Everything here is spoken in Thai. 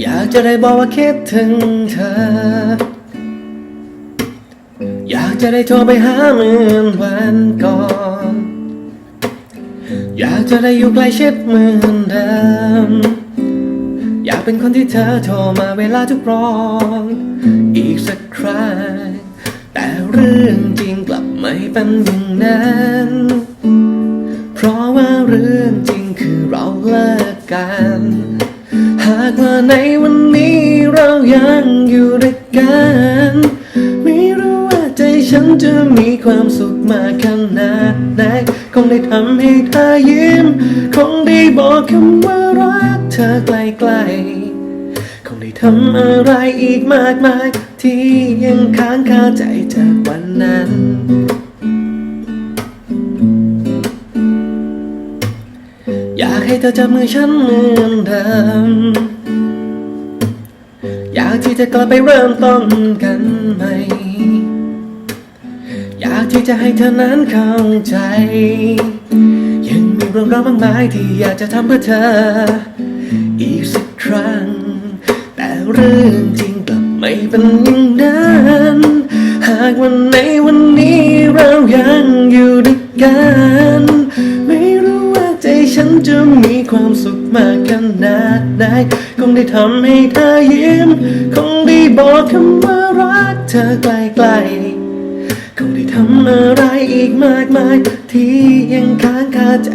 อยากจะได้บอกว่าคิดถึงเธอ อยากจะได้โทรไปหาเหมือนวันก่อน อยากจะได้อยู่ใกล้ชิดเหมือนเดิม อยากเป็นคนที่เธอโทรมาเวลาทุกร้อนอีกสักครั้ง แต่เรื่องจริงกลับไม่เป็นอย่างนั้น เพราะว่าเรื่องจริงคือเราเลิกกัน หากว่าในวันนี้เรายังอยู่ด้วยกัน ไม่รู้ว่าใจฉันจะมีความสุขมากขนาดไหนคงได้ทำให้เธอยิ้ม คงได้บอกคำว่ารักเธอไกลๆ คงได้ทำอะไรอีกมากมาย ที่ยังค้างคาใจจากวันนั้น อยากให้เธอจับมือฉันเหมือนเดิมอยากที่จะกลับไปเริ่มต้นกันใหม่ อยากที่จะให้เธอนั้นเข้าใจ ยังมีเรื่องราวมากมายที่อยากจะทำเพื่อเธอ อีกสักครั้ง แต่เรื่องจริงกลับไม่เป็นอย่างนั้น หากวันในวันนี้เรายังอยู่ด้วยกัน จะมีความสุขมากขนาดไหนคงได้ทำให้เธอยิ้ม คงได้บอกคำว่ารักเธอไกลๆคงได้ทำอะไรอีกมากมาย ที่ยังค้างคาใจ